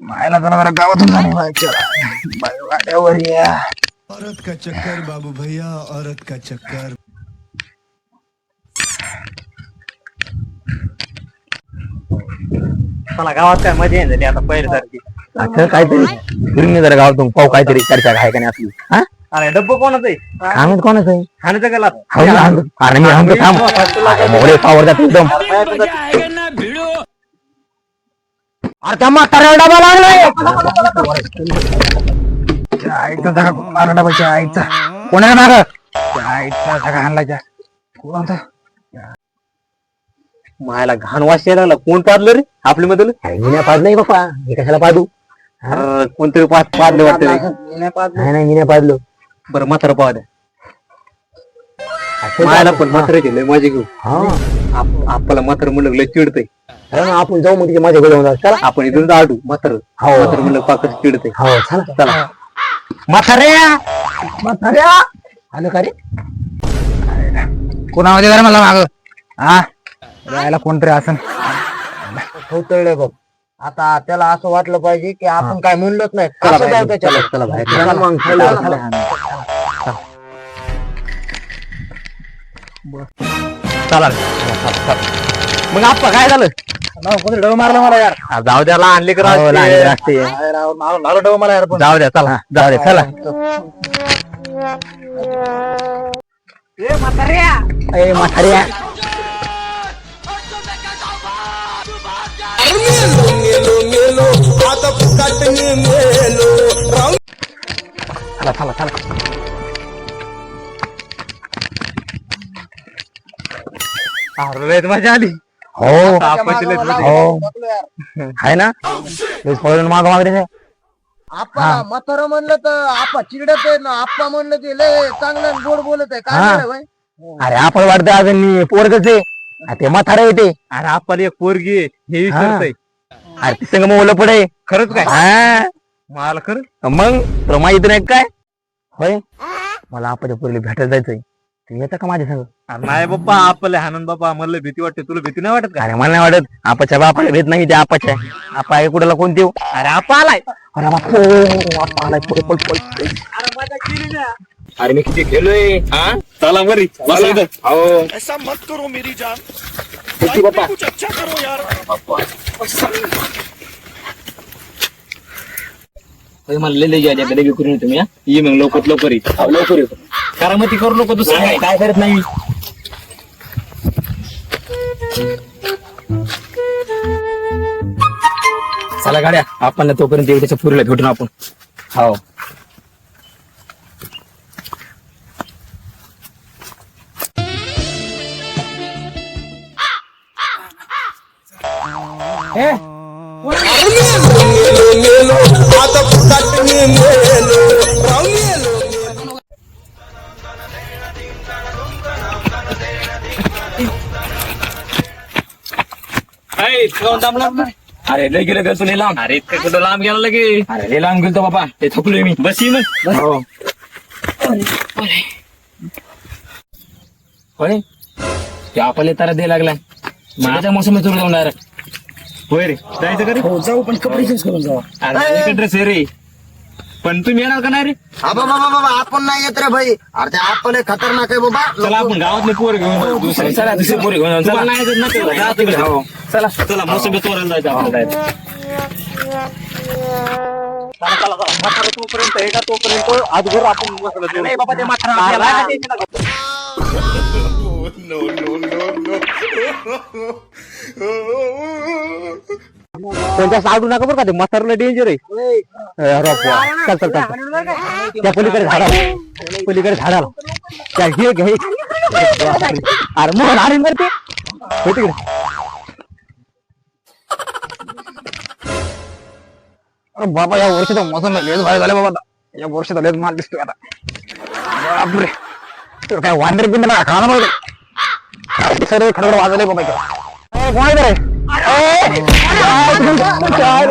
मायला जरा जरा गावातून वाड्यावर या. औरत का चक्कर बाबू भैया औरत का चक्कर? मला गावात काय मजा येईल झाली आता पहिल्यासारखी असं काहीतरी. फिरून ये जरा गावातून. पाहू काहीतरी चर्चा आहे का नाही आपली. हा? अरे डब्बू कोणाचं आहे? कोणाचं खाण्याचं गेला. अरे मी थांब. पावर जातो एकदम. अरे त्या डबा लागलाय. आईचा धगा मारला पाहिजे आईचा कोणाला आईचा मायला घाण वास यायला लागला. कोण पाडलं रे? आपल्या मधलं मी नाही पाडलंय बाप्पा मी कशाला पाडू? कोणतरी पाच पाडलं वाटतं. नाही नाही मी नाही पाडलो. बरं म्हातारा पाहा द्या. मायला पण म्हाताराची लय मजा घेऊ हा. आप- आपल्याला म्हातारा म्हणलं चिडतंय. आपण जाऊ मग तिथे माझ्या गोळ्या होणार चला. आपण इथून आडू म्हातार. हो. म्हातार म्हणलं पाकच चिडतंय हो चला. चला. म्हाताऱ्या! म्हाताऱ्या! आलं का रे? कोणामध्ये जरा मला माग? हा? राहायला कोणतरी असं होतळलंय बघ. आता त्याला असं वाटलं पाहिजे की आपण काय म्हणलोच नाही. चला असं बाहेर, जाऊ त्याच्याला. चला, चला बाहेर. चला मग, चला, चला, चला. चला. रे. मग आप्पा काय झालं? कोणतरी डव मारला मला यार आ, जाऊ द्या लहान लेकर हो, लहान लेकरं असते. नालो डव मला यार पण जाऊ द्या चला जाऊ द्या चला ए म्हाताऱ्या चला चला चला अरे लय मजा आली हो. हो. आहे ना? माग मागरे आप्पा म्हातारं म्हणलं तर आप्पा चिडत आहे ना आप्पा म्हणलं ते लय चांगलं गोड बोलत आहे. काय? अरे आपण वाटतं अजून मी पोरगच. आहे ते म्हातारा येते अरे आप्पाला एक पोरगी आहे, हे. विचारतय अरे ती संग मोल पडे खरंच काय? हा. मला खरं? मग तुला माहीत नाही काय? होय? मला आपल्या पोरीला भेटायला जायचंय. तू येतं का माझ्या संग? अरे नाही बाप्पा आपले आनंद बाप्पा मला लय भीती वाटते. तुला भीती नाही वाटत का? अरे मला नाही वाटत. आपाच्या बापाला भेट नाही त्या आपाच्या. आपा आहे कुठला कोण देऊ? अरे आप्पा आलाय. अरे बाप आपा आलाय पळ पळ पळ. अरे मी किती खेळलोय हा? चला बरी हो. ऐसा मत करो मेरी जान. किती बाप्पा? कुछ अच्छा करो यार. होय, मला लय लय जायचं लगे करून तुम्ही हा? ये मग लवकर लवकर. हो, लवकर येतो. करामती करू नको दुसरं काय? काय करत नाही. चला गाड्या आपण तोपर्यंत येऊ त्याच्या पुरीला भेटून आपण. हो. अरे लय गेलं तुला लांब. अरे इतकं कुठं लांब गेला लगे. अरे लय लांब गेलतो बाबा. ते थकलोय मी. बस मग. हो. होय? ते तारा द्यायला लागलाय. माझ्या मोसम तुला जाऊन डायरेक्ट होय रे. जायचं का रे? हो जाऊ पण कपडे चेंज करून जाऊ अरे ड्रेस आहे रे. पण तुम्ही येणार का नाही रे हा बाबा बाबा बाबा आपण नाही येत रे भाई अरे ते आपण लय खतरनाक आहे बाबा चला आपण गावातले पोर घेऊन जाऊ दुसरे. चला दुसरी पोरी घेऊन जाऊ, तुम्हाला चला नाही येत ना तेवढं. जा तिकडे. हो. चला चला मोसंबी तोरायला जायचं आपल्याला जायचं. चला, चला, चला. म्हातारा तोपर्यंत आहे का तोपर्यंत आपण बसलो तेवढं. नाही बाबा, ते म्हातारा आपल्याला- त्यांच्या साडू नका बरं का ते म्हातारला डेंजर आहे. अरे. चल चल चल. त्या पलीकडे झाडा पलीकडे झाडाला. त्या घे घे. अरे मग अरे मरते हो तिकडे. अरे बाबा या वर्षी तर मोसम लेट भारी झाले बाबा आता. या वर्षी तर लेट माल दिसतोय आता. बापरे. तर काय वांदरे बिंदर ना खाणं बघ सर खडखड वाजले बाबा इकडं. ए, कोण आहे ते रे? ए, काय तुमचं- काय-